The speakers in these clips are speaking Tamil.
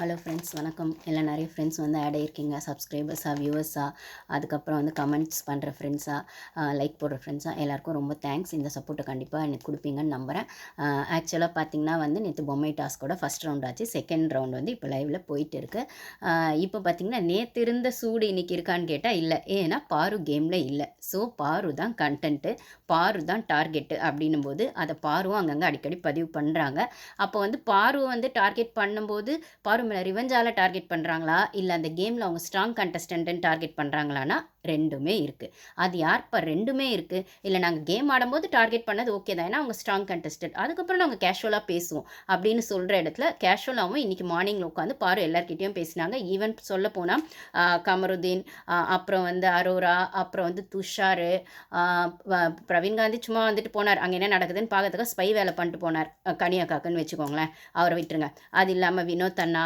ஹலோ ஃப்ரெண்ட்ஸ் வணக்கம். எல்லாம் நிறைய ஃப்ரெண்ட்ஸ் வந்து ஆட் ஆகிருக்கீங்க சப்ஸ்கிரைபர்ஸாக வியூவர்ஸாக அதுக்கப்புறம் வந்து கமெண்ட்ஸ் பண்ணுற ஃப்ரெண்ட்ஸாக லைக் போடுற ஃப்ரெண்ட்ஸாக எல்லாருக்கும் ரொம்ப தேங்க்ஸ் இந்த சப்போர்ட்டை கண்டிப்பாக எனக்கு கொடுப்பீங்கன்னு நம்புகிறேன் ஆக்சுவலாக பார்த்தீங்கன்னா வந்து நேற்று பொம்மை டாஸ்கோட ஃபஸ்ட் ரவுண்ட் ஆச்சு. செகண்ட் ரவுண்ட் வந்து இப்போ லைவில் போயிட்டு இருக்கு. இப்போ பார்த்தீங்கன்னா நேற்று இருந்த சூடு இன்னைக்கு இருக்கான்னு கேட்டால் இல்லை. ஏன்னா பாரு கேமில் இல்லை. ஸோ பாரு தான் கண்டென்ட்டு பாரு தான் டார்கெட்டு அப்படின்னும் போது அதை பாருவும் அங்கங்கே அடிக்கடி பதிவு பண்ணுறாங்க அப்போ வந்து பாரு வந்து டார்கெட் பண்ணும்போது பாரு நம்மளை ரிவெஞ்சால் டார்கெட் பண்ணுறாங்களா இல்லை அந்த கேமில் அவங்க ஸ்ட்ராங் கண்டஸ்டன்ட்டுன்னு டார்கெட் பண்ணுறாங்களான்னா ரெண்டுமே இருக்குது அது யார் இப்போ ரெண்டுமே இருக்குது இல்லை நாங்கள் கேம் ஆடும்போது டார்கெட் பண்ணது ஓகே தான். ஏன்னா அவங்க ஸ்ட்ராங் கண்டஸ்டட் அதுக்கப்புறம் நாங்கள் கேஷுவலாக பேசுவோம். அப்படின்னு சொல்கிற இடத்துல கேஷுவலாகவும் இன்றைக்கி மார்னிங்கில் உட்காந்து பாரு எல்லார்கிட்டேயும் பேசினாங்க. ஈவன் சொல்ல போனால் கமருதீன் அப்புறம் வந்து அரோரா அப்புறம் வந்து துஷாரு பிரவீன் காந்தி சும்மா வந்துட்டு போனார். அங்கே என்ன நடக்குதுன்னு பார்க்கறதுக்கு ஸ்பை வேலை பண்ணிட்டு போனார். கனியாக்காக்குன்னு வச்சுக்கோங்களேன். அவரை விட்டுருங்க. அது இல்லாமல் வினோத் அண்ணா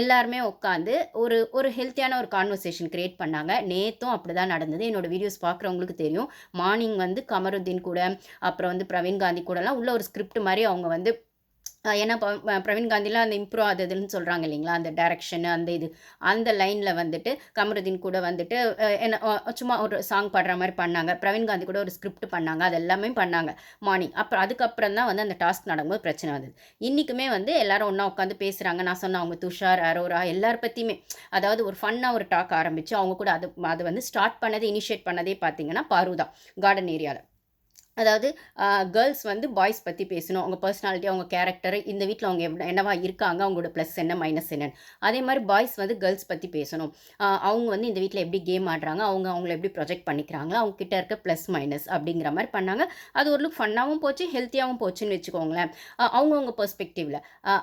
எல்லாருமே உட்காந்து ஒரு ஒரு ஹெல்த்தியான ஒரு கான்வர்சேஷன் க்ரியேட் பண்ணாங்க. நேற்றும் அப்படி தான் நடந்தது. என்னோடய வீடியோஸ் பார்க்குறவங்களுக்கு தெரியும். மார்னிங் வந்து கமருதீன் கூட அப்புறம் வந்து பிரவீன் காந்தி கூடலாம் உள்ள ஒரு ஸ்கிரிப்ட் மாதிரி அவங்க வந்து ஏன்னா ப- பிரவீன் காந்திலாம் அந்த இம்ப்ரூவ் ஆகுதுன்னு சொல்கிறாங்க இல்லைங்களா? அந்த டைரக்ஷன் அந்த இது அந்த லைனில் வந்துட்டு கமருதீன் கூட வந்துட்டு என்ன சும்மா ஒரு சாங் பாடுற மாதிரி பண்ணாங்க. பிரவீன் காந்தி கூட ஒரு ஸ்கிரிப்ட் பண்ணாங்க. அது எல்லாமே பண்ணாங்க. மார்னிங். அப்புறம் அதுக்கப்புறம் தான் வந்து அந்த டாஸ்க் நடக்கும்போது பிரச்சனை வந்தது. இன்றைக்குமே வந்து எல்லாரும் ஒன்றா உட்காந்து பேசுகிறாங்க நான் சொன்ன அவங்க துஷார் அரோரா எல்லார் பற்றியுமே அதாவது ஒரு ஃபன்னாக ஒரு டாக் ஆரம்பித்து அவங்க கூட அது அது வந்து ஸ்டார்ட் பண்ணது இனிஷியேட் பண்ணதே பார்த்தீங்கன்னா பாரு தான் கார்டன் ஏரியாவில் அதாவது கேர்ள்ஸ் வந்து பாய்ஸ் பற்றி பேசணும். அவங்க பர்சனாலிட்டி அவங்க கேரக்டர் இந்த வீட்டில் அவங்க என்னவா இருக்காங்க அவங்களோட ப்ளஸ் என்ன மைனஸ் என்னன்னு. அதே மாதிரி பாய்ஸ் வந்து கேர்ள்ஸ் பற்றி பேசணும். அவங்க வந்து இந்த வீட்டில் எப்படி கேம் ஆடுறாங்க அவங்க அவங்கள எப்படி ப்ரொஜெக்ட் பண்ணிக்கிறாங்களோ அவங்க கிட்ட இருக்க ப்ளஸ் மைனஸ் அப்படிங்கிற மாதிரி பண்ணாங்க. அது ஒரு லுக் ஃபன்னாகவும் போச்சு ஹெல்த்தியாகவும் போச்சுன்னு வச்சுக்கோங்களேன். அவங்கவுங்க பெர்ஸ்பெக்டிவில்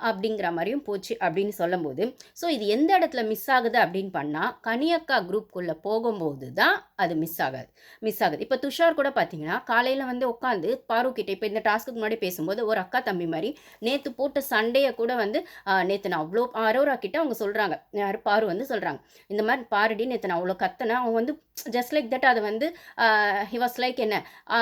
அப்படிங்கிற மாதிரியும் போச்சு அப்படின்னு சொல்லும்போது ஸோ இது எந்த இடத்துல மிஸ் ஆகுது அப்படின்னு பண்ணால் கனியக்கா குரூப்புக்குள்ளே போகும்போது தான் அது மிஸ் ஆகாது. மிஸ் ஆகுது. இப்போ துஷார் கூட பார்த்தீங்கன்னா காலையில் வந்து உட்காந்து பாருக்கிட்ட இப்போ இந்த டாஸ்க்கு முன்னாடி பேசும்போது ஒரு அக்கா தம்பி மாதிரி நேற்று போட்ட சண்டையை கூட வந்து நேற்று நான் அவ்வளோ அரோரா கிட்ட அவங்க சொல்கிறாங்க யார்? பாரு வந்து சொல்கிறாங்க இந்த மாதிரி பாருடி நேற்று நான் அவ்வளோ கத்தனை அவன் வந்து ஜஸ்ட் லைக் தட் அதை வந்து ஹி வாஸ் லைக் என்ன?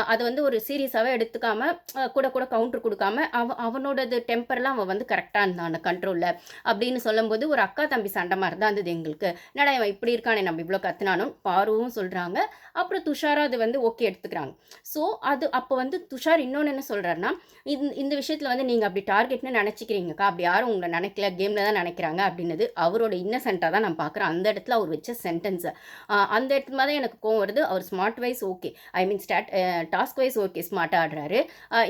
அது அதை வந்து ஒரு சீரியஸாகவே எடுத்துக்காம கூட கூட கவுண்டர் கொடுக்காம அவ அவனோடது டெம்பர்லாம் அவன் வந்து கரெக்டாக இருந்தான் கண்ட்ரோலில் அப்படின்னு சொல்லும்போது ஒரு அக்கா தம்பி சண்டை மாதிரி தான் இருந்தது எங்களுக்கு. என்னடா இவன் இப்படி இருக்கானே? நம்ம இவ்வளோ கத்துனானும் பாருவும் சொல்கிறாங்க அப்புறம் துஷாரா அது வந்து ஓகே எடுத்துக்கிறாங்க. ஸோ அது அப்போ வந்து துஷார் இன்னொன்று என்ன சொல்கிறாருன்னா இந்த இந்த விஷயத்தில் வந்து நீங்கள் அப்படி டார்கெட்னு நினச்சிக்கிறீங்கக்கா அப்படி யாரும் உங்களை நினைக்கல கேமில் தான் நினைக்கிறாங்க அப்படின்னது அவரோட இன்னசென்ட்டாக தான் நான் பார்க்குறேன். அந்த இடத்துல அவர் வச்ச சென்டென்ஸை அந்த இடத்துல தான் எனக்கு கோவம் வருது. அவர் smart wise okay I mean start task wise okay ஸ்மார்ட்டாக ஆடுறாரு.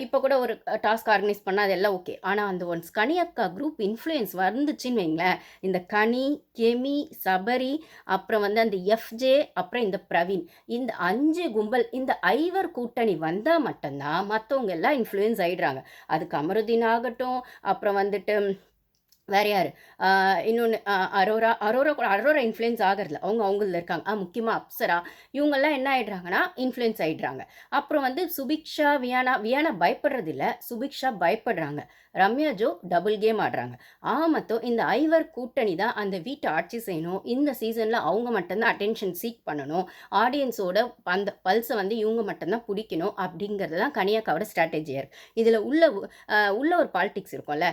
இப்போ கூட ஒரு டாஸ்க் ஆர்கனைஸ் பண்ணால் அதெல்லாம் ஓகே ஆனால் அந்த ஒன்ஸ் கனி அக்கா குரூப் இன்ஃப்ளூயன்ஸ் வந்துச்சுன்னு வைங்களேன். இந்த கனி கெமி சபரி அப்புறம் வந்து அந்த எஃப்ஜே அப்புறம் இந்த பிரவீன் இந்த அஞ்சு கும்பல் இந்த ஐவர் கூட்டணி வந்தால் மட்டும்தான் மற்றவங்க எல்லாம் இன்ஃப்ளூயன்ஸ் ஆகிடுறாங்க அது கமருதீன் ஆகட்டும் அப்புறம் வந்துட்டு வேறு யார்? இன்னொன்று அரோரா அரோரா கூட அரோரா இன்ஃப்ளூயன்ஸ் ஆகிறதுல அவங்க அவங்களில் இருக்காங்க. ஆ முக்கியமாக அப்சரா. இவங்கெல்லாம் என்ன ஆகிடுறாங்கன்னா இன்ஃப்ளூயன்ஸ் ஆகிடுறாங்க அப்புறம் வந்து சுபிக்ஷா வியானா வியானா பயப்படுறதில்ல சுபிக்ஷா பயப்படுறாங்க. ரம்யா ஜோ டபுள் கேம் ஆடுறாங்க. ஆமத்தோ இந்த ஐவர் கூட்டணி தான் அந்த வீட்டை ஆட்சி செய்யணும். இந்த சீசனில் அவங்க மட்டும்தான் அட்டென்ஷன் சீக் பண்ணணும். ஆடியன்ஸோட அந்த பல்ஸை வந்து இவங்க மட்டும்தான் பிடிக்கணும் அப்படிங்கிறது தான் கனியாக்காவோட ஸ்ட்ராட்டஜியாக இருக்குது இதில் உள்ள உள்ள ஒரு பாலிடிக்ஸ் இருக்கும்ல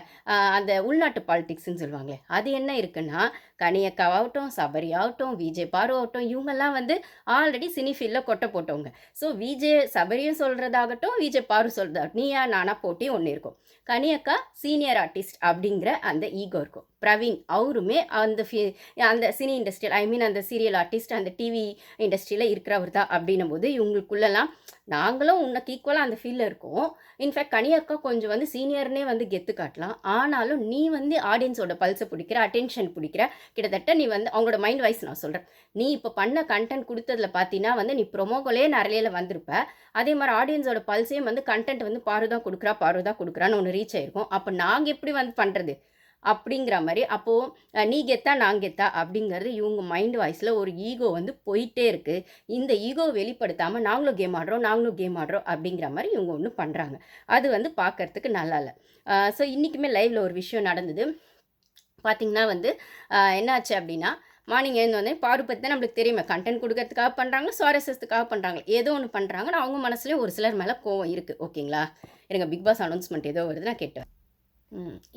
அந்த உள்நாட்டு பாலிடிக்ஸ்னு சொல்லுவாங்களே அது என்ன இருக்குன்னா கனியக்காவாகட்டும் சபரி ஆகட்டும் விஜய் பாரு ஆகட்டும் இவங்கெல்லாம் வந்து ஆல்ரெடி சினிஃபீல்டில் கொட்டை போட்டவங்க. ஸோ விஜய் சபரியும் சொல்கிறதாகட்டும் விஜய் பாரு சொல்கிறதாகட்டும் நீயா நானா போட்டி ஒன்று இருக்கும். கனியக்கா சீனியர் ஆர்டிஸ்ட் அப்படிங்கிற அந்த ஈகோ இருக்கும். பிரவீன் அவருமே அந்த ஃபி அந்த சினி இண்டஸ்ட்ரியல் ஐ மீன் அந்த சீரியல் ஆர்டிஸ்ட் அந்த டிவி இண்டஸ்ட்ரியில் இருக்கிறவர் தான் அப்படின்னும் போது இவங்களுக்குள்ளெல்லாம் நாங்களும் உன்னைக்கு ஈக்குவலாக அந்த ஃபீல்டில் இருக்கோம். இன்ஃபேக்ட் கனியக்கா கொஞ்சம் வந்து சீனியர்னே வந்து கெத்து காட்டலாம். ஆனாலும் நீ வந்து ஆடியன்ஸோட பல்ஸை பிடிக்கிற அட்டென்ஷன் பிடிக்கிற கிட்டத்தட்ட நீ வந்து அவங்களோட மைண்ட் வைஸ் நான் சொல்கிறேன் நீ இப்போ பண்ண கண்டென்ட் கொடுத்ததுல பார்த்தீங்கன்னா வந்து நீ ப்ரொமோகோலே நிறையில வந்திருப்ப. அதே மாதிரி ஆடியன்ஸோட பல்ஸையும் வந்து கண்டென்ட் வந்து பாரு தான் கொடுக்குறா பாரு தான் கொடுக்குறான்னு ஒன்று ரீச் ஆயிருக்கும். அப்போ நாங்கள் எப்படி வந்து பண்ணுறது அப்படிங்கிற மாதிரி. அப்போது நீ கெத்தா நான் கெத்தா அப்படிங்கிறது இவங்க மைண்ட் வாய்ஸில் ஒரு ஈகோ வந்து போயிட்டே இருக்குது இந்த ஈகோ வெளிப்படுத்தாமல் நாங்களும் கேம் ஆடுறோம் நாங்களும் கேம் ஆடுறோம் அப்படிங்கிற மாதிரி இவங்க ஒன்று பண்ணுறாங்க அது வந்து பார்க்கறதுக்கு நல்லா இல்லை ஸோ இன்றைக்குமே லைவில் ஒரு விஷயம் நடந்தது. பார்த்திங்கன்னா வந்து என்னாச்சு அப்படின்னா மார்னிங் எழுந்து வந்தேன் பாரு பற்றி தான் நம்மளுக்கு தெரியுமே. கண்டென்ட் கொடுக்கறதுக்காக பண்ணுறாங்க சுவாரஸ்யத்துக்காக பண்ணுறாங்க ஏதோ ஒன்று பண்ணுறாங்கன்னா அவங்க மனசுலேயும் ஒரு சிலர் மேலே கோவம் இருக்குது ஓகேங்களா? எனக்கு பிக் பாஸ் அனௌன்ஸ்மெண்ட் ஏதோ வருது நான் கேட்டேன்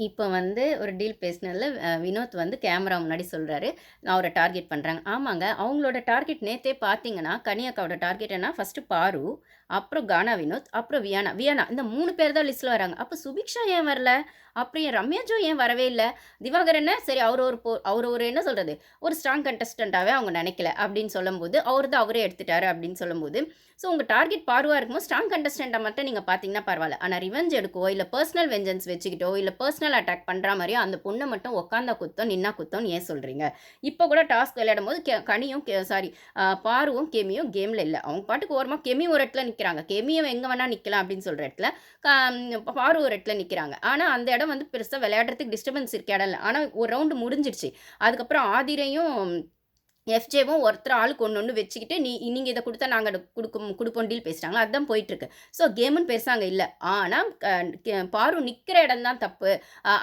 இப்போ வந்து ஒரு டீல் பேசினதில் வினோத் வந்து கேமரா முன்னாடி சொல்கிறாரு நான் டார்கெட் பண்ணுறாங்க ஆமாங்க. அவங்களோட டார்கெட் நேத்தே பார்த்தீங்கன்னா, கனியாக்காவோட டார்கெட் என்ன, ஃபஸ்ட்டு பாரு, அப்புறம் கானா வினோத், அப்புறம் வியானா. வியானா இந்த மூணு பேர் தான் லிஸ்ட்டில் வராங்க. அப்போ சுபிக்ஷா ஏன் வரல? அப்புறம் ஏன் ரம்யா ஜோ ஏன் வரவே இல்லை திவாகர் என்ன சரி அவர் ஒரு போ அவர் ஒரு என்ன சொல்கிறது ஒரு ஸ்ட்ராங் கண்டஸ்டண்ட்டாகவே அவங்க நினைக்கல அப்படின்னு சொல்லும்போது, அவர் தான் அவரே எடுத்துட்டாரு அப்படின்னு சொல்லும்போது, ஸோ உங்கள் டார்கெட் பார்வாக இருக்கும்போது ஸ்ட்ராங் கண்டஸ்டன்ட்ட மட்டும் நீங்கள் பார்த்தீங்கன்னா பரவாயில்ல. ஆனால் ரிவெஞ்ச் எடுக்கோ இல்லை பர்சனல் வெஞ்சன்ஸ் வச்சுக்கிட்டோ, இல்லை பர்சனல் அட்டாக் பண்ணுற மாதிரியோ அந்த பொண்ணை மட்டும் உட்காந்தா குத்தம், நின்னா குத்தம்னு ஏன் சொல்கிறீங்க இப்போ கூட டாஸ்க் விளையாடும்போது கெ கனியும் கெ சாரி பாருவும், கெமியும் கேமில் இல்லை. அவங்க பாட்டுக்கு ஓரமாக கெமி ஒரு இடத்துல நிற்கிறாங்க கெமியும் எங்கே வேணால் நிற்கலாம் அப்படின்னு சொல்கிற இடத்துல, க பாரு ஒரு இடத்துல நிற்கிறாங்க ஆனால் அந்த இடம் வந்து பெருசாக விளையாடுறதுக்கு டிஸ்டர்பன்ஸ் இருக்க இடம் இல்லை. ஆனால் ஒரு ரவுண்டு முடிஞ்சிடுச்சு அதுக்கப்புறம் ஆதிரையும் எஃப்ஜேவும் ஒருத்தர் ஆளுக்கு ஒன்று ஒன்று வச்சுக்கிட்டு, நீ நீங்கள் இதை கொடுத்தா நாங்கள் கொடுக்கும் கொடுப்போம் டீல் பேசுகிறாங்களோ அதுதான் போயிட்டுருக்கு. ஸோ கேமுன்னு பேசுகிறாங்க இல்லை ஆனால் பாரு நிற்கிற இடம் தான் தப்பு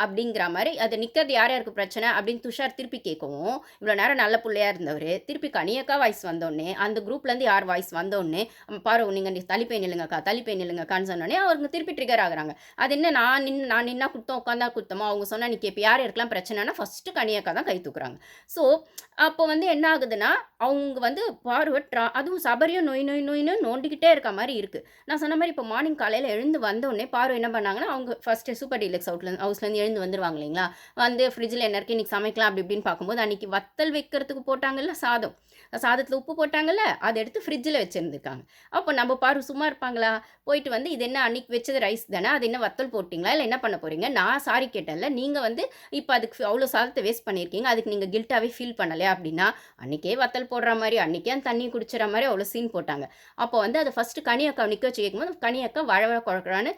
அப்படிங்கிற மாதிரி அது நிற்கிறது யார் யாருக்கு பிரச்சனை அப்படின்னு துஷார் திருப்பி கேட்கவும், இவ்வளோ நேரம் நல்ல பிள்ளையாக இருந்தவர் திருப்பி கனியக்கா வாய்ஸ் வந்தோடனே அந்த குரூப்லேருந்து யார் வாய்ஸ் வந்தோடனே பாரு நீங்கள் தலிப்பை நில்லுங்கக்கா, தள்ளி போய் நில்லுங்கக்கான்னு சொன்னோடனே அவங்க திருப்பி ட்ரிகர் ஆகுறாங்க. அது என்ன நான் நின்று நான் நின்னா கொடுத்தோம் உட்காந்தா கொடுத்தோமோ அவங்க சொன்னால் நீ கேட்ப. யார் யாருக்கெல்லாம் பிரச்சனைன்னா, ஃபர்ஸ்ட்டு கனியக்கா தான் கை தூக்குறாங்க. ஸோ அப்போ வந்து என்ன ஆகுதுன்னா, அவங்க வந்து பார்வ ட்ரா அதுவும் சபரியும் நொய் நொய் நொய்னு நோண்டிக்கிட்டே இருக்க மாதிரி இருக்குது நான் சொன்ன மாதிரி இப்போ மார்னிங் காலையில் எழுந்து வந்தோடனே பார்வை என்ன பண்ணாங்கன்னா, அவங்க ஃபஸ்ட்டு சூப்பர் டீலக்ஸ் அவுட்லேருந்து ஹவுஸ்லேருந்து எழுந்து வந்துருவாங்க இல்லைங்களா? வந்து ஃப்ரிட்ஜில் என்ன இருக்கு, இன்னைக்கு சமைக்கலாம் அப்படி இப்படின்னு பார்க்கும்போது, அன்னைக்கு வத்தல் வைக்கிறதுக்கு போட்டாங்கல்ல சாதம். சாதத்தில் உப்பு போட்டாங்கல்ல, அதை எடுத்து ஃப்ரிட்ஜில் வச்சிருந்துருக்காங்க. அப்போ நம்ம பாரு சும்மா இருப்பாங்களா? போயிட்டு வந்து, இது என்ன அன்றைக்கி வச்சது ரைஸ் தானே, அது என்ன வத்தல் போட்டிங்களா இல்லை என்ன பண்ண போகிறீங்க நான் சாரி கேட்டேன்ல, நீங்கள் வந்து இப்போ அதுக்கு அவ்வளோ சாதத்தை வேஸ்ட் பண்ணியிருக்கீங்க. அதுக்கு நீங்கள் கில்ட்டாகவே ஃபீல் பண்ணலையா? அப்படின்னா, அன்றைக்கே வத்தல் போடுற மாதிரி அன்றைக்கே அந்த தண்ணி குடிச்சிற மாதிரி அவ்வளோ சீன் போட்டாங்க. அப்போ வந்து அதை ஃபஸ்ட்டு கனியக்கா நிற்க வச்சு கேட்கும்போது, கனியக்கா வழ வழ குழக்கிறான்னு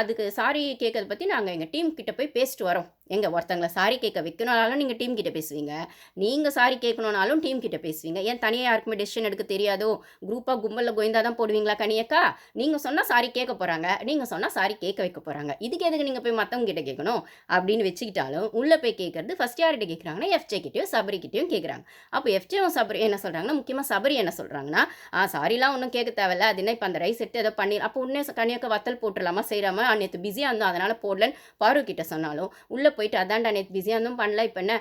அதுக்கு சாரி கேட்கறத பற்றி நாங்கள் எங்கள் டீம் கிட்ட போய் பேசிட்டு வரோம். எங்கள் ஒருத்தங்களை சாரி கேட்க வைக்கணும்னாலும் நீங்கள் டீம் கிட்ட பேசுவீங்க. நீங்கள் சாரி கேட்கணுன்னாலும் டீம் கிட்ட பேசுவீங்க. ஏன் தனியாக யாருக்குமே டெசிஷன் எடுக்க தெரியாதோ? குரூப்பாக கும்பலில் கோவிந்தா தான் போடுவீங்களா கனியக்கா நீங்கள் சொன்னால் சாரி கேட்க போகிறாங்க நீங்கள் சொன்னால் சாரி கேட்க வைக்க போகிறாங்க இதுக்கு எதுக்கு நீங்கள் போய் மற்றவங்க கிட்ட கேட்கணும்? அப்படின்னு வச்சுக்கிட்டாலும், உள்ளே போய் கேட்குறது ஃபர்ஸ்ட் யார்கிட்ட கேட்குறாங்கன்னா, எஃப்ஜே கிட்டையும் சபரி கிட்டயும் கேட்குறாங்க. அப்போ எஃப்ஜேவும் சபரி என்ன சொல்கிறாங்கன்னா முக்கியமாக சபரி என்ன சொல்கிறாங்கன்னா ஆ சாரிலாம் ஒன்றும் கேட்க தேவையில்ல. அது என்ன இப்போ அந்த ரைஸ் எடுத்து ஏதோ பண்ணி அப்போ உடனே கனியக்கா வத்தல் போட்டுடலாமா செய்கிறாமா நேற்று பிஸியாக இருந்தோம். அதனால் போடலன்னு பாரு கிட்ட சொன்னாலும், உள்ளே போயிட்டு அதான்டா நேற்று பிஸியாக இருந்தும் பண்ணல. இப்போ என்ன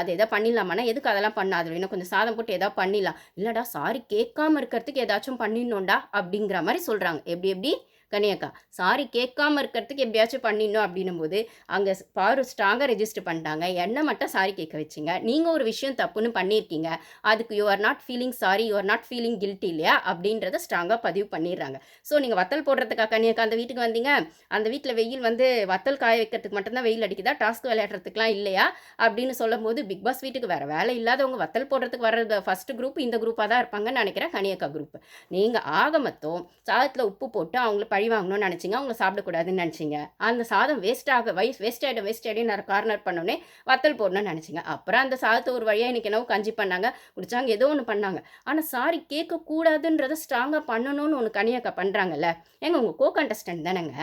அது எதா பண்ணிடலாமாண்ணா எதுக்கு அதெல்லாம் பண்ணாது இன்னும் கொஞ்சம் சாதம் போட்டு ஏதாவது பண்ணிடலாம். இல்லைடா சாரி கேட்காம இருக்கிறதுக்கு ஏதாச்சும் பண்ணிடணும்டா அப்படிங்கிற மாதிரி சொல்கிறாங்க எப்படி எப்படி? கனியக்கா சாரி கேட்காம இருக்கிறதுக்கு எப்படியாச்சும் பண்ணிடணும் அப்படின்னும் போது அங்கே பாரு ஸ்ட்ராங்காக ரெஜிஸ்டர் பண்ணிட்டாங்க. என்ன மட்டும் சாரி கேட்க வச்சிங்க நீங்கள் ஒரு விஷயம் தப்புன்னு பண்ணியிருக்கீங்க. அதுக்கு you are not feeling sorry, you are not feeling guilty இல்லையா? அப்படின்றத ஸ்ட்ராங்காக பதிவு பண்ணிடுறாங்க. ஸோ நீங்கள் வத்தல் போடுறதுக்கா கனியக்கா அந்த வீட்டுக்கு வந்தீங்க? அந்த வீட்டில் வெயில் வந்து வத்தல் காய வைக்கிறதுக்கு மட்டும்தான் வெயில் அடிக்குதா? டாஸ்க் விளையாடுறதுக்குலாம் இல்லையா? அப்படின்னு சொல்லும்போது, பிக் பாஸ் வீட்டுக்கு வேறு வேலை இல்லாதவங்க வத்தல் போடுறதுக்கு வர்றது ஃபர்ஸ்ட் குரூப் இந்த குரூப்பாக தான் இருப்பாங்கன்னு நினைக்கிறேன் கனியக்கா குரூப். நீங்கள் ஆக மொத்தம் சாதத்தில் உப்பு போட்டு அவங்கள பழி வாங்கணும்னு நினச்சிங்க அவங்கள சாப்பிடக்கூடாதுன்னு நினச்சிங்க அந்த சாதம் வேஸ்ட் ஆக வைஸ் வேஸ்ட் ஆகிடும் வேஸ்ட் ஆயிடும்னு கார்னர் பண்ணோன்னே வத்தல் போடணும்னு நினச்சிங்க அப்புறம் அந்த சாதத்தை ஒரு வழியாக இன்னைக்கு என்னவோ கஞ்சி பண்ணாங்க, குடித்தாங்க ஏதோ ஒன்று பண்ணாங்க. ஆனால் சாரி கேட்கக்கூடாதுன்றத ஸ்ட்ராங்காக பண்ணணும்னு ஒன்று கனி பண்ணுறாங்கல்ல ஏங்க உங்கள் கோ கண்டஸ்டன்ட் தானேங்க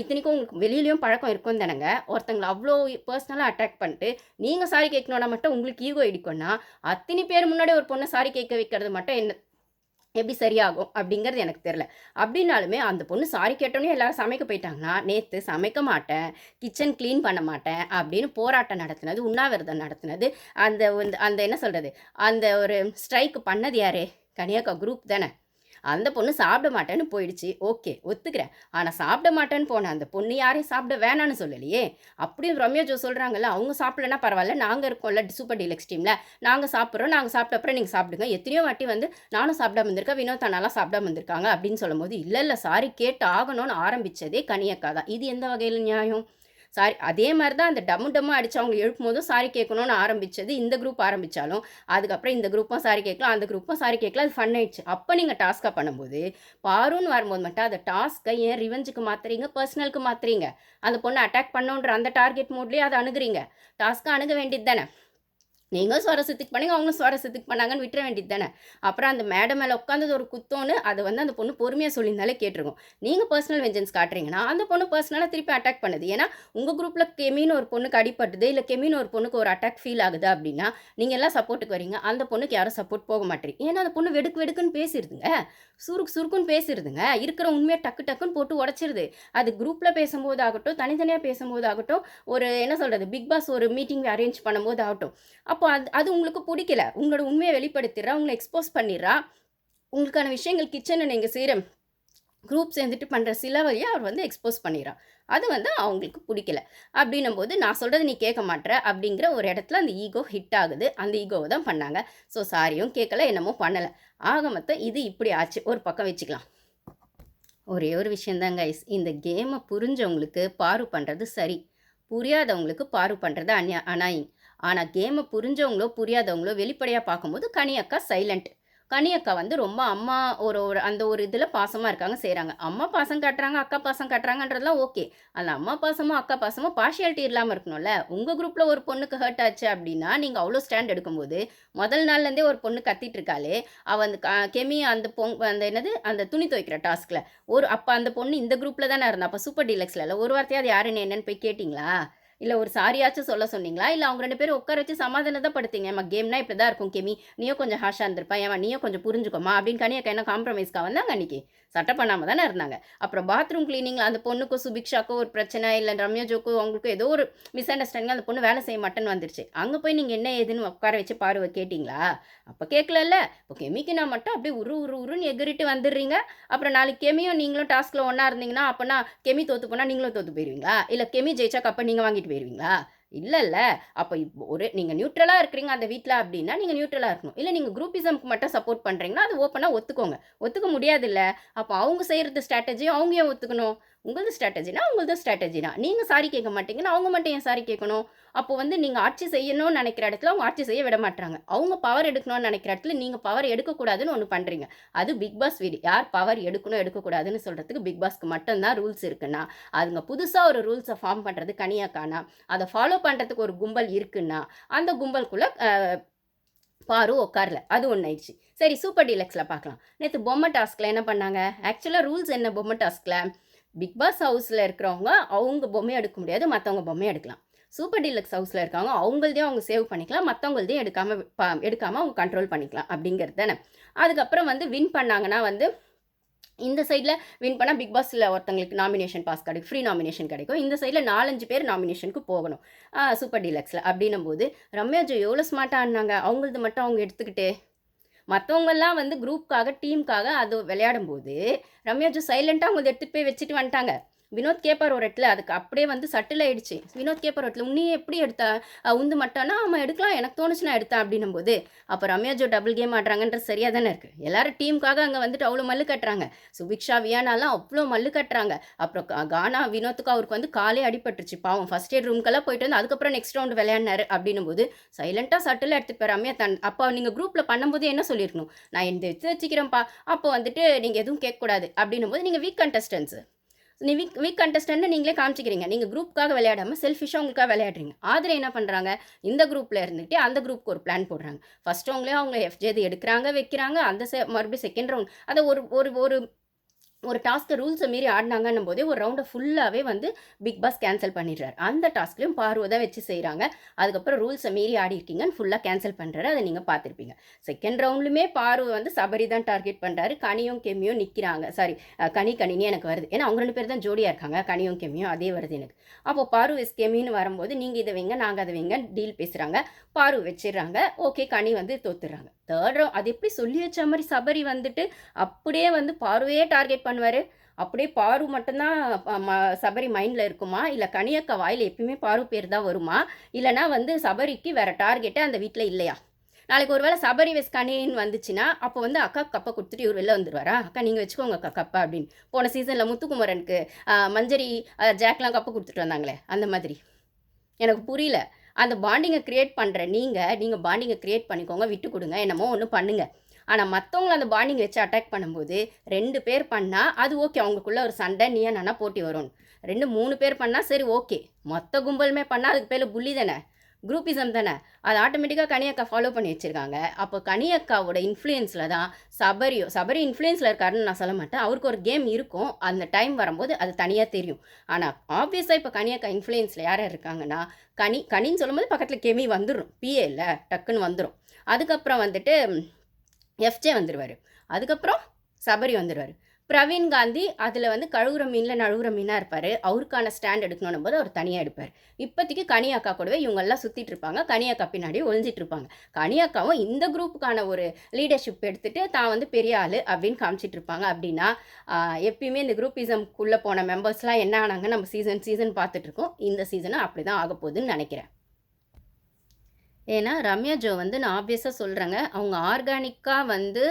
இத்தனைக்கும் உங்களுக்கு வெளியிலையும் பழக்கம் இருக்கும் தானங்க. ஒருத்தங்களை அவ்வளோ பர்சனலாக அட்டாக் பண்ணிட்டு, நீங்கள் சாரி கேட்கணும்னா மட்டும் உங்களுக்கு ஈகோ இடிக்கும்னா, அத்தனை பேர் முன்னாடி ஒரு பொண்ணை சாரி கேட்க வைக்கிறது மட்டும் என்ன எப்படி சரியாகும்? அப்படிங்கிறது எனக்கு தெரில அப்படின்னாலுமே அந்த பொண்ணு சாரி கேட்டோனே எல்லாரும் சமைக்க போயிட்டாங்கன்னா, நேற்று சமைக்க மாட்டேன், கிச்சன் க்ளீன் பண்ண மாட்டேன் அப்படின்னு போராட்டம் நடத்தினது, உண்ணாவிரதம் நடத்தினது, அந்த வந்து அந்த என்ன சொல்கிறது அந்த ஒரு ஸ்ட்ரைக் பண்ணது யாரு? கனியாக்கா குரூப் தானே. அந்த பொண்ணு சாப்பிட மாட்டேன்னு போயிடுச்சு. ஓகே ஒத்துக்கிறேன். ஆனால் சாப்பிட மாட்டேன்னு போன அந்த பொண்ணு யாரையும் சாப்பிட வேணான்னு சொல்லலையே. அப்படியும் ரம்யா ஜோ சொல்கிறாங்கல்ல அவங்க சாப்பிடலன்னா பரவாயில்ல நாங்கள் இருக்கோம்ல சூப்பர் டீலக்ஸ் டீமில் நாங்கள் சாப்பிட்றோம் நாங்கள் சாப்பிட்ட அப்புறம் நீங்கள் சாப்பிடுங்க. எத்தனையோ வாட்டி வந்து நானும் சாப்பிடாம இருந்திருக்கேன். வினோத் அண்ணாலாம் சாப்பிடாம இருந்திருக்காங்க அப்படின்னு சொல்லும்போது, இல்லை இல்லை சாரி கேட்டு ஆகணும்னு ஆரம்பிச்சதே கனியக்கா தான். இது எந்த வகையில் நியாயம்? சாரி அதே மாதிரி தான் அந்த டம்மு டம்மா அடிச்சு எழுப்பும் போதும் சாரி கேட்கணும்னு ஆரம்பித்தது இந்த குரூப் ஆரம்பிச்சாலும், அதுக்கப்புறம் இந்த குரூப்பும் சாரி கேட்கலாம் அந்த குரூப்பும் சாரி கேட்கல. அது ஃபன் ஆயிடுச்சு. அப்போ நீங்கள் டாஸ்க்காக பண்ணும்போது, பாருன்னு வரும்போது மட்டும் அந்த டாஸ்க்கை ஏன் ரிவெஞ்சுக்கு மாத்துறீங்க? பர்சனலுக்கு மாத்துறீங்க? அந்த பொண்ணை அட்டாக் பண்ணணுன்ற அந்த டார்கெட் மூட்லேயே அதை அணுகுறீங்க. டாஸ்க்கா அணுக வேண்டியது தானே. நீங்கள் சுவாரஸ்யத்துக்கு பண்ணீங்க அவங்களும் சுவாரஸ்யத்துக்கு பண்ணாங்கன்னு விட்டுற வேண்டியது தானே. அப்புறம் அந்த மேடம் மேலே உட்காந்தது ஒரு குத்தோன்னு அதை வந்து அந்த பொண்ணு பொறுமையாக சொல்லியிருந்தாலே கேட்டிருக்கும். நீங்கள் பர்சனல் வெஞ்சன்ஸ் காட்டுறீங்கன்னா அந்த பொண்ணு பர்சனலாக திருப்பி அட்டாக் பண்ணுது. ஏன்னா உங்கள் குரூப்பில் கெமின்னு ஒரு பொண்ணுக்கு அடிபட்டுது இல்லை கெமின்னு ஒரு பொண்ணுக்கு ஒரு அட்டாக் ஃபீல் ஆகுது அப்படின்னா நீங்கள் எல்லாம் சப்போர்ட்டுக்கு வரீங்க. அந்த பொண்ணுக்கு யாரும் சப்போர்ட் போக மாட்டேறீங்க. ஏன்னா அந்த பொண்ணு வெடுக்கு வெடுக்குன்னு பேசிடுதுங்க சுருக்கு சுருக்குன்னு பேசிடுதுங்க இருக்கிற உண்மையை டக்கு டக்குன்னு போட்டு உடச்சிருது. அது குரூப்பில் பேசும்போது ஆகட்டும் தனித்தனியாக பேசும்போது ஆகட்டும் ஒரு என்ன சொல்கிறது பிக் பாஸ் ஒரு மீட்டிங் அரேஞ்ச் பண்ணும்போது ஆகட்டும். அப்போ அது அது உங்களுக்கு பிடிக்கல. உங்களோட உண்மையை வெளிப்படுத்திடுறா உங்களை எக்ஸ்போஸ் பண்ணிடுறா. உங்களுக்கான விஷயங்கள் கிச்சனை நீங்கள் செய்கிற குரூப் சேர்ந்துட்டு பண்ணுற சில வழியை அவர் வந்து எக்ஸ்போஸ் பண்ணிடுறான் அது வந்து அவங்களுக்கு பிடிக்கல. அப்படின்னும் போது நான் சொல்கிறது நீ கேட்க மாட்டேற அப்படிங்கிற ஒரு இடத்துல அந்த ஈகோ ஹிட் ஆகுது. அந்த ஈகோவை தான் பண்ணாங்க. ஸோ சாரியும் கேட்கல என்னமோ பண்ணலை. ஆக மொத்தம் இது இப்படி ஆச்சு. ஒரு பக்கம் வச்சுக்கலாம். ஒரே ஒரு விஷயந்தாங்க ஐஸ் இந்த கேமை புரிஞ்சவங்களுக்கு பாரு பண்ணுறது சரி. புரியாதவங்களுக்கு பாரு பண்ணுறது அந்நியா அனாயிங் ஆனால் கேமை புரிஞ்சவங்களோ புரியாதவங்களோ வெளிப்படையாக பார்க்கும்போது கனியக்கா சைலண்ட் கனி அக்கா வந்து ரொம்ப அம்மா ஒரு ஒரு அந்த ஒரு இதில் பாசமாக இருக்காங்க செய்கிறாங்க அம்மா பாசம் காட்டுறாங்க அக்கா பாசம் காட்டுறாங்கன்றதுலாம் ஓகே அந்த அம்மா பாசமோ அக்கா பாசமோ பார்ஷியாலிட்டி இல்லாமல் இருக்கணும்ல. உங்கள் குரூப்பில் ஒரு பொண்ணுக்கு ஹர்ட் ஆச்சு அப்படின்னா நீங்கள் அவ்வளோ ஸ்டாண்ட் எடுக்கும்போது முதல் நாள்லேருந்தே ஒரு பொண்ணு கத்திட்டு இருக்காளே அவள் அந்த க- கெமி அந்த பொங் அந்த என்னது அந்த துணி துவைக்கிற டாஸ்கில் ஒரு அப்போ அந்த பொண்ணு இந்த குரூப்பில் தானே இருந்தா? அப்போ சூப்பர் டீலக்ஸில் இல்லை. ஒரு வார்த்தையாவது யாருன்னு என்னன்னு போய் கேட்டிங்களா? இல்லை ஒரு சாரியாச்சும் சொல்ல சொன்னீங்களா? இல்லை அவங்க ரெண்டு பேரும் உட்கார வச்சு சமாதானத்தை படுத்தீங்க ஏமா கேம்னா இப்படி தான் இருக்கும் கெமி. நீயும் கொஞ்சம் ஹாஷாக இருந்திருப்பா. ஏமா நீயும் கொஞ்சம் புரிஞ்சுக்கோமா அப்படின்னு கனியக்கா என்ன காம்ப்ரமைஸ்க்காக வந்தாங்க அன்னைக்கு? சட்டை பண்ணாமல் தானே இருந்தாங்க. அப்புறம் பாத்ரூம் கிளீனிங்கில் அந்த பொண்ணுக்கும் சுபிக்ஷாக்கோ ஒரு பிரச்சனை இல்லை ரம்யாஜோக்கோ அவங்களுக்கும் ஏதோ ஒரு மிஸ் அண்டர்ஸ்டாண்டிங் அந்த பொண்ணு வேலை செய்ய மாட்டேன்னு வந்துருச்சு. அங்கே போய் நீங்கள் என்ன ஏதுன்னு உட்கார வச்சு பாருவ கேட்டிங்களா? அப்போ கேட்கலல்ல இப்போ கெமிக்கு நான் மட்டும் அப்படியே உரு உரு உருன்னு எகிரிட்டு வந்துடுறீங்க. அப்புறம் நாளைக்கு கெமியும் நீங்களும் டாஸ்கில் ஒன்றா இருந்தீங்கன்னா அப்போனா கெமி தோற்று போனால் நீங்களும் தோற்று போயிடுவீங்களா இல்லை கெமி ஜெயிச்சா கப்பை நீங்கள் வாங்கிட்டு போயிடுவீங்களா இல்லை இல்லை. அப்போ இப்போ ஒரு நீங்கள் நியூட்ரலாக இருக்கிறீங்க அந்த வீட்டில் அப்படின்னா நீங்கள் நியூட்ரலாக இருக்கணும். இல்லை நீங்கள் குரூப்பிசம்க்கு மட்டும் சப்போர்ட் பண்ணுறீங்கன்னா அது ஓப்பனாக ஒத்துக்கோங்க. ஒத்துக்க முடியாது இல்லை அப்போ அவங்க செய்கிறது ஸ்ட்ராட்டஜியும் அவங்க ஏன் ஒத்துக்கணும்? உங்களது ஸ்ட்ராட்டஜினா உங்களது ஸ்ட்ராட்டஜினா நீங்கள் சாரி கேட்க மாட்டீங்கன்னா அவங்க மட்டும் ஏன் சாரி கேட்கணும்? அப்போ வந்து நீங்கள் ஆட்சி செய்யணும்னு நினைக்கிற இடத்துல அவங்க ஆட்சி செய்ய விட மாட்டாங்க அவங்க பவர் எடுக்கணும்னு நினைக்கிற இடத்துல நீங்கள் பவர் எடுக்கக்கூடாதுன்னு ஒன்று பண்ணுறீங்க அது பிக் பாஸ் வீடு. யார் பவர் எடுக்கணும் எடுக்கக்கூடாதுன்னு சொல்கிறதுக்கு பிக் பாஸ்க்கு மட்டும்தான் ரூல்ஸ் இருக்குன்னா அதுங்க புதுசாக ஒரு ரூல்ஸை ஃபார்ம் பண்ணுறது கனியாக்கானா அதை ஃபாலோ பண்ணுறதுக்கு ஒரு கும்பல் இருக்குன்னா அந்த கும்பலுக்குள்ளே பாரு உட்காரல அது ஒன்று ஆயிடுச்சு. சரி சூப்பர் டீலக்ஸில் பார்க்கலாம். நேற்று பொம்மை டாஸ்கில் என்ன பண்ணாங்க? ஆக்சுவலாக ரூல்ஸ் என்ன பொம்மை டாஸ்கில் பிக் பாஸ் ஹவுஸில் இருக்கிறவங்க அவங்க பொம்மை எடுக்க முடியாது மற்றவங்க பொம்மையை எடுக்கலாம். சூப்பர் டீலக்ஸ் ஹவுஸில் இருக்காங்க அவங்கள்தையும் அவங்க சேவ் பண்ணிக்கலாம் மற்றவங்கள்தையும் எடுக்காமல் எடுக்காமல் அவங்க கண்ட்ரோல் பண்ணிக்கலாம் அப்படிங்கிறது தானே. அதுக்கப்புறம் வந்து வின் பண்ணாங்கன்னா வந்து இந்த சைடில் வின் பண்ணால் பிக் பாஸில் ஒருத்தங்களுக்கு நாமினேஷன் பாஸ் கிடைக்கும் ஃப்ரீ நாமினேஷன் கிடைக்கும். இந்த சைடில் நாலஞ்சு பேர் நாமினேஷனுக்கு போகணும். சூப்பர் டீலக்ஸில் அப்படின்னும் போது ரம்யா ஜோ எவ்வளோ ஸ்மார்ட்டாக ஆடினாங்க அவங்களது மட்டும் அவங்க எடுத்துக்கிட்டு மற்றவங்கெல்லாம் வந்து குரூப்காக டீமுக்காக அது விளையாடும் போது ரம்யா சைலண்ட்டாக அவங்க எடுத்துகிட்டு போய் வச்சுட்டு வந்துட்டாங்க. வினோத் கேப்பார் ஒரு இடத்துல அதுக்கு அப்படியே வந்து சட்டில் ஆயிடுச்சு. வினோத் கேப்பார் ஒரு இடத்துல உன்னையே எப்படி எடுத்த? உந்து மட்டானா? ஆமாம் எடுக்கலாம். எனக்கு தோணுச்சு நான் எடுத்தேன் அப்படின்னும் போது அப்போ ரம்யா ஜோ டபுள் கேம் ஆடுறாங்கன்ற சரியாக தானே இருக்குது எல்லாரும் டீமுக்காக அங்கே வந்துட்டு அவ்வளோ மல்லு கட்டுறாங்க. சுபிக்ஷா வியானாலாம் அவ்வளோ மல்லு கட்டுறாங்க. அப்புறம் கா- கானா வினோத்துக்கு அவருக்கு வந்து காலே அடிபட்டுருச்சு. பாவம் ஃபர்ஸ்ட் எய்ட் ரூம்க்கெல்லாம் போயிட்டு வந்து அதுக்கப்புறம் நெக்ஸ்ட் ரவுண்ட் விளையாடினாரு அப்படின்னும் போது சைலண்ட்டாக சட்டில் எடுத்துட்டு போய் ரம்யா தன் அப்போ நீங்கள் குரூப்பில் பண்ணும்போது என்ன சொல்லியிருக்கணும் நான் இந்த எடுத்து வச்சுக்கிறேன்ப்பா. அப்போ வந்துட்டு நீங்கள் எதுவும் கேட்கக்கூடாது அப்படின்னும் போது நீங்கள் வீக் கண்டஸ்டன்ஸு நீ வீக் வீக் கண்டஸ்டன்ட்னு நீங்களே காமிச்சிக்கிறீங்க. நீங்கள் குரூப்புக்காக விளையாடாமல் செல்ஃபிஷாக உங்களுக்காக விளையாடுறீங்க. ஆதரவு என்ன பண்ணுறாங்க இந்த குரூப்பில் இருந்துட்டு அந்த குரூப்புக்கு ஒரு பிளான் போடுறாங்க. ஃபஸ்ட்டு அவங்களே அவங்க எஃப்ஜேது எடுக்கிறாங்க வைக்கிறாங்க அந்த செ மறுபடியும் செகண்ட் ரவுண்ட் அதை ஒரு ஒரு ஒரு ஒரு டாஸ்க்கை ரூல்ஸை மீறி ஆடினாங்கன்னும் போதே ஒரு ரவுண்டை ஃபுல்லாகவே வந்து பிக் பாஸ் கேன்சல் பண்ணிடுறாரு. அந்த டாஸ்க்லையும் பார்வை தான் வச்சு செய்கிறாங்க அதுக்கப்புறம் ரூல்ஸை மீறி ஆடி இருக்கீங்கன்னு ஃபுல்லாக கேன்சல் பண்ணுறாரு அதை நீங்கள் பார்த்துருப்பீங்க. செகண்ட் ரவுண்ட்லுமே பார்வை வந்து சபரி தான் டார்கெட் பண்ணுறாரு கனியும் கெமியும் நிற்கிறாங்க சாரி கனி கனினி எனக்கு வருது. ஏன்னா அவங்க ரெண்டு பேர் தான் ஜோடியாக இருக்காங்க. கனியும் கெமியும் அதே வருது எனக்கு. அப்போ பாரு இஸ் கெமின்னு வரும்போது நீங்கள் இதை வைங்க நாங்கள் அதை வைங்க டீல் பேசுகிறாங்க பாரு வச்சிடுறாங்க. ஓகே கனி வந்து தோத்துடுறாங்க. தேர்ட் ரவுண்ட் அது எப்படி சொல்லி வச்ச மாதிரி சபரி வந்துட்டு அப்படியே வந்து பார்வையே டார்கெட் பண்ணுவார். அப்படியே பாரு மட்டும்தான் ம- சபரி மைண்டில் இருக்குமா? இல்லை கனியக்கா வாயில் எப்பயுமே பாரு பேர் தான் வருமா? இல்லைனா வந்து சபரிக்கு வேறு டார்கெட்டே அந்த வீட்டில் இல்லையா? நாளைக்கு ஒரு வேளை சபரி வெஸ் கனின்னு வந்துச்சுன்னா அப்போ வந்து அக்கா கப்பை கொடுத்துட்டு இவர் வெளில வந்துடுவாரா அக்கா நீங்கள் வச்சுக்கோங்க அக்கா கப்பை அப்படின்னு. போன சீசனில் முத்துக்குமரனுக்கு மஞ்சரி ஜாக்லாம் கப்பை கொடுத்துட்டு வந்தாங்களே அந்த மாதிரி. எனக்கு புரியல. அந்த பாண்டிங்கை க்ரியேட் பண்ணுற நீங்கள் நீங்கள் பாண்டிங்கை க்ரியேட் பண்ணிக்கோங்க விட்டு கொடுங்க என்னமோ ஒன்று பண்ணுங்கள் ஆனால் மற்றவங்கள அந்த பாண்டிங் வச்சு அட்டாக் பண்ணும்போது ரெண்டு பேர் பண்ணால் அது ஓகே அவங்களுக்குள்ள ஒரு சண்டை நீ என்னன்னா போட்டி வரும். ரெண்டு மூணு பேர் பண்ணால் சரி ஓகே மொத்த கும்பலுமே பண்ணால் அதுக்கு பேர் புள்ளி தானே? குரூப்பிசம் தானே? அது ஆட்டோமேட்டிக்காக கனியக்கா ஃபாலோ பண்ணி வச்சுருக்காங்க. அப்போ கனியக்காவோட இன்ஃப்ளூயன்ஸில் தான் சபரியோ சபரி இன்ஃப்ளூயன்ஸில் இருக்காருன்னு நான் சொல்ல மாட்டேன். அவருக்கு ஒரு கேம் இருக்கும். அந்த டைம் வரும்போது அது தனியாக தெரியும். ஆனால் ஆப்வியஸாக இப்போ கனியக்கா இன்ஃப்ளூயன்ஸில் யார் இருக்காங்கன்னா கனி கனின்னு சொல்லும்போது பக்கத்தில் கெமி வந்துடும் பிஏ இல்லை டக்குன்னு வந்துடும் அதுக்கப்புறம் வந்துட்டு எஃப்ஜே வந்துடுவார் அதுக்கப்புறம் சபரி வந்துடுவார் பிரவீன் காந்தி அதில் வந்து கழுவுற மீனில் நழுவுற மீனாக இருப்பார். அவருக்கான ஸ்டாண்ட் எடுக்கணும் போது அவர் தனியாக எடுப்பார். இப்போதைக்கு கனி அக்கா கூடவே இவங்கெல்லாம் சுற்றிட்டு இருப்பாங்க. கனியாக்கா பின்னாடி ஒழிஞ்சிட்டு இருப்பாங்க. கனியாக்காவும் இந்த குரூப்புக்கான ஒரு லீடர்ஷிப் எடுத்துகிட்டு தான் வந்து பெரிய ஆள் அப்படின்னு காமிச்சிட்டு இருப்பாங்க. அப்படின்னா எப்பயுமே இந்த குரூப்பிசம்குள்ளே போன மெம்பர்ஸ்லாம் என்ன ஆனாங்க? நம்ம சீசன் சீசன் பார்த்துட்ருக்கோம் இந்த சீசனும் அப்படி தான் ஆக போகுதுன்னு நினைக்கிறேன். ஏன்னா ரம்யா ஜோ வந்து நான் ஆப்வியஸாக சொல்கிறேங்க அவங்க ஆர்கானிக்காக வந்து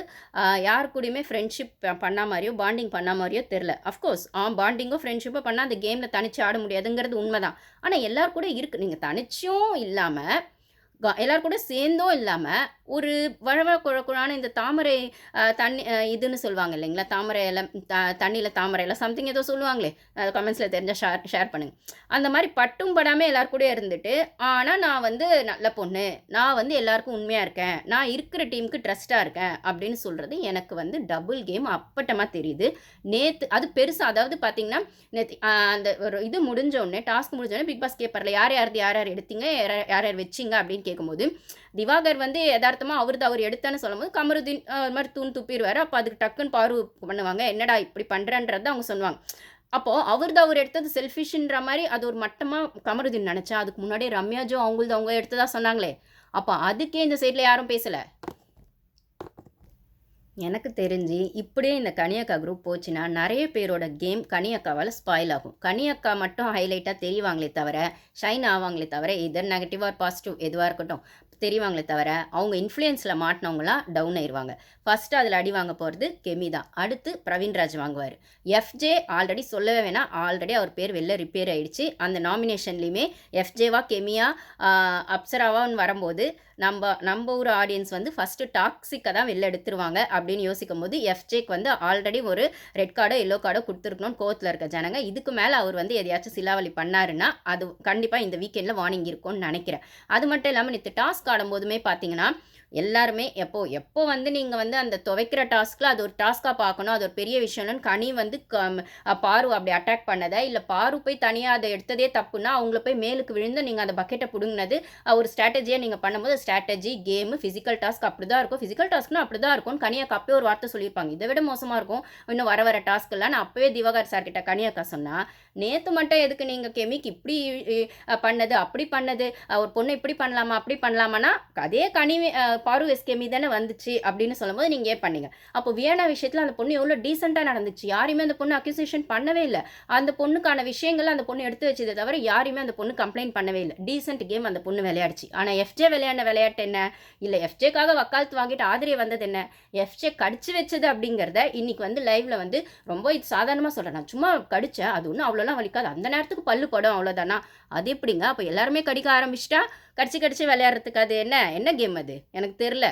யார் கூடயுமே ஃப்ரெண்ட்ஷிப் பண்ண மாதிரியோ பாண்டிங் பண்ண மாதிரியோ தெரில அஃப்கோர்ஸ் ஆ பாண்டிங்கோ ஃப்ரெண்ட்ஷிப்போ பண்ணால் அந்த கேமில் தனிச்சு ஆட முடியாதுங்கிறது உண்மைதான். ஆனால் எல்லார் கூட இருக்குது நீங்கள் தனிச்சும் இல்லாமல் எல்லார் கூட சேர்ந்தும் இல்லாமல் ஒரு வழவழ குழக்குழான இந்த தாமரை தண்ணி இதுன்னு சொல்லுவாங்க இல்லைங்களா? தாமரை த தண்ணியில் தாமரை சம்திங் ஏதோ சொல்லுவாங்களே. கமெண்ட்ஸில் தெரிஞ்சால் ஷேர் ஷேர் பண்ணுங்க. அந்த மாதிரி பட்டும் படாமல் எல்லார் கூட இருந்துட்டு ஆனால் நான் வந்து நல்ல பொண்ணு. நான் வந்து எல்லாருக்கும் உண்மையாக இருக்கேன். நான் இருக்கிற டீமுக்கு ட்ரஸ்ட்டாக இருக்கேன் அப்படின்னு சொல்கிறது எனக்கு வந்து டபுள் கேம் அப்பட்டமாக தெரியுது. நேற்று அது பெருசாக அதாவது பார்த்தீங்கன்னா நேற்று அந்த ஒரு இது முடிஞ்ச உடனே டாஸ்க் முடிஞ்சோடனே பிக் பாஸ் கேப்பரில் யார் யார் யார் யார் எடுத்தீங்க? யார் யார் யார் யார் வச்சிங்க? அப்படின்னு கேட்கும்போது திவாகர் வந்து யதார்த்தமாக அவர் அவர் எடுத்தான்னு சொல்லும்போது கமருதீன் அது மாதிரி தூண் துப்பிடுவார். அப்போ அதுக்கு டக்குன்னு பார்வை பண்ணுவாங்க. என்னடா இப்படி பண்ணுறன்றதை அவங்க சொல்லுவாங்க. அப்போது அவரது அவர் எடுத்தது செல்ஃபிஷ்ன்ற மாதிரி அது ஒரு மட்டமாக கமருதீன் நினச்சா அதுக்கு முன்னாடி ரம்யாஜோ அவங்களது அவங்க எடுத்ததா சொன்னாங்களே. அப்போ அதுக்கே இந்த சைடில் யாரும் பேசலை. எனக்கு தெரிஞ்சு இப்படியே இந்த கனியக்கா குரூப் போச்சுன்னா நிறைய பேரோட கேம் கனியக்காவால் ஸ்பாயில் ஆகும். கனியக்கா மட்டும் ஹைலைட்டாக தெரிவாங்களே தவிர ஷைன் ஆவாங்களே தவிர இதர் நெகட்டிவ் ஆர் பாசிட்டிவ் எதுவாக இருக்கட்டும். தெரிவாங்களே தவிர அவங்க இன்ஃப்ளூயன்ஸில் மாட்டினவங்களாம் டவுன் ஆயிடுவாங்க ஃபஸ்ட்டு அதில் அடி வாங்க போகிறது கெமி தான். அடுத்து பிரவீன்ராஜ் வாங்குவார். எஃப்ஜே ஆல்ரெடி சொல்லவே வேணாம். ஆல்ரெடி அவர் பேர் வெளில ரிப்பேர் ஆகிடுச்சு அந்த நாமினேஷன்லேயுமே எஃப்ஜேவா கெமியா அப்சராவான்னு வரும்போது நம்ம நம்ம ஊர் ஆடியன்ஸ் வந்து ஃபஸ்ட்டு டாக்ஸிக்கை தான் வெளில எடுத்துருவாங்க அப்படின்னு யோசிக்கும் போது எஃப்ஜேக்கு வந்து ஆல்ரெடி ஒரு ரெட் கார்டோ எல்லோ கார்டோ கொடுத்துருக்கணும்னு கோத்தில் இருக்க ஜனங்க. இதுக்கு மேலே அவர் வந்து எதையாச்சும் சிலாவளி பண்ணாருன்னா அது கண்டிப்பாக இந்த வீக்கெண்டில் வார்னிங் இருக்கும்னு நினைக்கிறேன். அது மட்டும் இல்லாமல் நேற்று டாஸ்க் ஆடும்போதுமே பார்த்தீங்கன்னா எல்லாருமே எப்போ எப்போ வந்து நீங்கள் வந்து அந்த துவைக்கிற டாஸ்க்கில் அது ஒரு டாஸ்க்காக பார்க்கணும் அது ஒரு பெரிய விஷயம்னு கனி வந்து க பாரு அப்படி அட்டாக் பண்ணதை? இல்லை பாரு போய் தனியாக அதை எடுத்ததே தப்புன்னா அவங்கள போய் மேலுக்கு விழுந்து நீங்கள் அந்த பக்கெட்டை பிடுங்கினது ஒரு ஸ்ட்ராட்டஜியாக நீங்கள் பண்ணும்போது ஸ்ட்ராட்டஜி கேமு ஃபிசிக்கல் டாஸ்க் அப்படி தான் இருக்கும். ஃபிசிக்கல் டாஸ்க்னா அப்படி தான் இருக்கும். கனியாக்கு கப்பே ஒரு வார்த்தை சொல்லியிருப்பாங்க. இதை விட மோசமாக இருக்கும். இன்னும் வர வர டாஸ்க்கெல்லாம் நான் அப்போவே திவாகர் சார் கிட்ட கனியாக்கா சொன்னால் நேற்று மட்டும் எதுக்கு நீங்கள் கெமிக்கு இப்படி பண்ணது அப்படி பண்ணது? ஒரு பொண்ணு இப்படி பண்ணலாமா? அப்படி பண்ணலாமான்னா அதே கனி அஹ், பாரு எஸ்கேமி தானே வந்துச்சு அப்படின்னு சொல்லும்போது நீங்கள் ஏன் பண்ணீங்க? அப்போ வியானா விஷயத்தில் அந்த பொண்ணு எவ்வளோ டீசெண்டாக நடந்துச்சு. யாரையுமே அந்த பொண்ணு அக்யூசேஷன் பண்ணவே இல்லை. அந்த பொண்ணுக்கான விஷயங்கள் அந்த பொண்ணு எடுத்து வச்சதை தவிர யாரையுமே அந்த பொண்ணு கம்ப்ளைண்ட் பண்ணவே இல்லை. டீசென்ட் கேம் அந்த பொண்ணு விளையாடுச்சு. ஆனால் எஃப்ஜே விளையாடின விளையாட்டு என்ன? இல்லை எஃப்ஜேக்காக வக்காலத்து வாங்கிட்டு ஆதரே வந்தது என்ன? எஃப்ஜே கடிச்சு வச்சது அப்படிங்கிறத இன்னைக்கு வந்து லைவ்ல வந்து ரொம்ப இது சாதாரணமாக சொல்கிறேன் நான் சும்மா கடிச்சேன். அது ஒன்றும் அவ்வளோலாம் வலிக்காது. அந்த நேரத்துக்கு பல்லு படும். அவ்வளோதானா அது எப்படிங்க? அப்போ எல்லாருமே கடிக்க ஆரம்பிச்சிட்டா கடிச்சு கடிச்சு விளையாடுறதுக்கு அது என்ன? என்ன கேம் அது? எனக்கு தெரில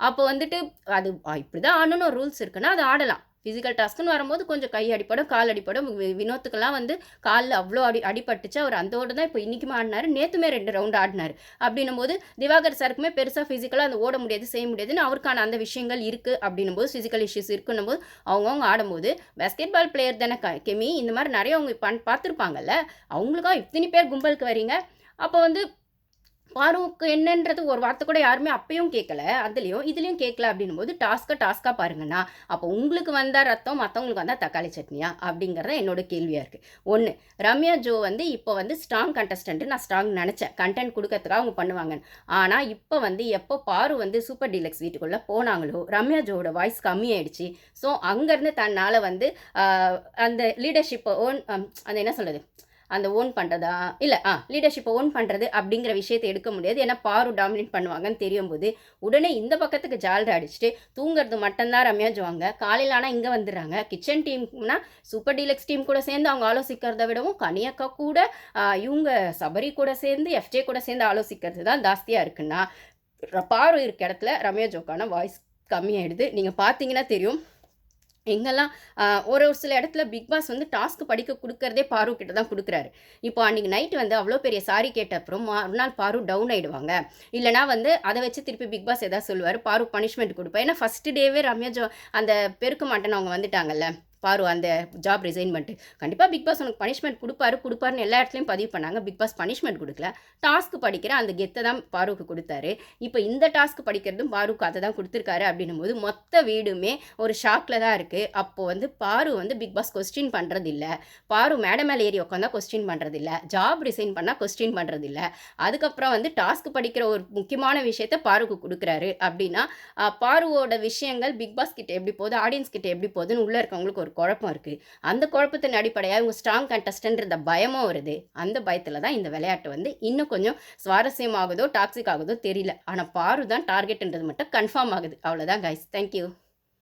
அப்போ வந்துட்டு அது இப்படி தான் ஆடணும் ரூல்ஸ் இருக்குன்னா அது ஆடலாம். ஃபிசிக்கல் டாஸ்க்குன்னு வரும்போது கொஞ்சம் கை அடிப்படும் கால் அடிப்படும் வினோத்துக்கெல்லாம் வந்து காலில் அவ்வளோ அடி அடிபட்டுச்சு அவர் அந்தோட தான் இப்போ இன்றைக்குமே ஆடினார். நேற்றுமே ரெண்டு ரவுண்டு ஆடினார். அப்படின்னும் போது திவாகர் சாருக்குமே பெருசாக ஃபிசிக்கலாக அந்த ஓட முடியாது செய்ய முடியாதுன்னு அவருக்கான அந்த விஷயங்கள் இருக்குது அப்படின்னும் போது ஃபிசிக்கல் இஷ்யூஸ் இருக்குன்னும் போது அவங்கவுங்க ஆடும்போது பேஸ்கெட் பால் பிளேயர் தானே க- கெமி? இந்த மாதிரி நிறைய அவங்க பண் பார்த்துருப்பாங்கல்ல. அவங்களுக்கா இத்தனை பேர் கும்பலுக்கு வரீங்க? அப்போ வந்து பாருவுக்கு என்னன்றது ஒரு வார்த்தை கூட யாருமே அப்பயும் கேட்கல அதுலேயும் இதுலேயும் கேட்கல அப்படின்னும் போது டாஸ்க்கை டாஸ்க்காக பாருங்கண்ணா. அப்போ உங்களுக்கு வந்தால் ரத்தம் மற்றவங்களுக்கு வந்தால் தக்காளி சட்னியா? அப்படிங்கிறத என்னோட கேள்வியாக இருக்குது ஒன்று ரம்யா ஜோ வந்து இப்போ வந்து ஸ்ட்ராங் கண்டஸ்டன்ட்டு நான் ஸ்ட்ராங் நினச்சேன். கண்டென்ட் கொடுக்கறதுக்காக அவங்க பண்ணுவாங்க ஆனால் இப்போ வந்து எப்போ பாரு வந்து சூப்பர் டீலக்ஸ் வீட்டுக்குள்ளே போனாங்களோ ரம்யா ஜோவோட வாய்ஸ் கம்மியாயிடுச்சு. ஸோ அங்கேருந்து தன்னால் வந்து அந்த லீடர்ஷிப்பை ஓன் அந்த என்ன சொல்கிறது அந்த ஓன் பண்ணுறதா இல்லை ஆ லீடர்ஷிப்பை ஓன் பண்ணுறது அப்படிங்கிற விஷயத்தை எடுக்க முடியாது. ஏன்னா பாரு டாமினேட் பண்ணுவாங்கன்னு தெரியும் போது உடனே இந்த பக்கத்துக்கு ஜால்ரை அடிச்சுட்டு தூங்குறது மட்டும்தான் ரம்யா ஜோவாங்க. காலையில் ஆனால் இங்கே வந்துடுறாங்க. கிச்சன் டீம்னா சூப்பர் டீலக்ஸ் டீம் கூட சேர்ந்து அவங்க ஆலோசிக்கிறத விடவும் கனியக்கா கூட இவங்க சபரி கூட சேர்ந்து எஃப்ஜே கூட சேர்ந்து ஆலோசிக்கிறது தான் ஜாஸ்தியாக இருக்குன்னா ர- பாரு இருக்க இடத்துல ரம்யா ஜோக்கான வாய்ஸ் கம்மியாயிடுது. நீங்கள் பார்த்தீங்கன்னா தெரியும். எங்கெல்லாம் ஒரு ஒரு சில இடத்துல பிக் பாஸ் வந்து டாஸ்க் படிக்க கொடுக்கறதே பாரு கிட்ட தான் கொடுக்குறாரு. இப்போ அன்றைக்கி நைட்டு வந்து அவ்வளோ பெரிய சாரி கேட்ட அப்புறம் மறுநாள் பாரு டவுன் ஆகிடுவாங்க இல்லைனா வந்து அதை வச்சு திருப்பி பிக் பாஸ் எதாவது சொல்லுவார் பாரு பனிஷ்மெண்ட் கொடுப்பேன். ஏன்னா ஃபஸ்ட்டு டேவே ரம்யா ஜோ அந்த பெருக்க மாட்டேன்னு அவங்க வந்துட்டாங்கல்ல. பாரு அந்த ஜாப் ரிசைன் பண்ணிட்டு கண்டிப்பாக பிக் பாஸ் உனக்கு பனிஷ்மெண்ட் கொடுப்பாரு கொடுப்பாருன்னு எல்லா இடத்துலையும் பதிவு பண்ணாங்க. பிக் பாஸ் பனிஷ்மெண்ட் கொடுக்கல. டாஸ்க் படிக்கிற அந்த கெத்தை தான் பாருக்கு கொடுத்தாரு. இப்போ இந்த டாஸ்க் படிக்கிறதும் பாருக்கு அதை தான் கொடுத்துருக்காரு அப்படின்னும் போது மொத்த வீடுமே ஒரு ஷாக்கில் தான் இருக்குது அப்போது வந்து பாரு வந்து பிக் பாஸ் கொஸ்டின் பண்ணுறதில்ல பாரு மேடம் மேலே ஏறி உட்காந்தா கொஸ்டின் பண்ணுறதில்ல ஜாப் ரிசைன் பண்ணால் கொஸ்டின் பண்ணுறதில்ல அதுக்கப்புறம் வந்து டாஸ்க் படிக்கிற ஒரு முக்கியமான விஷயத்த பாருக்கு கொடுக்குறாரு. அப்படின்னா பாருவோட விஷயங்கள் பிக் பாஸ் கிட்ட எப்படி போகுது ஆடியன்ஸ் கிட்ட எப்படி போகுதுன்னு உள்ளே இருக்கவங்களுக்கு ஒரு குழப்பம் இருக்குது அந்த குழப்பத்தின் அடிப்படையாக இவங்க ஸ்ட்ராங் கண்டஸ்டன்ட்ன்ற பயமும் வருது. அந்த பயத்தில் தான் இந்த விளையாட்டு வந்து இன்னும் கொஞ்சம் சுவாரஸ்யமாகுதோ டாக்ஸிக் ஆகுதோ தெரியல. ஆனால் பாரு தான் டார்கெட்ன்றது மட்டும் கன்ஃபார்ம் ஆகுது. அவ்வளோதான் கைஸ் தேங்க்யூ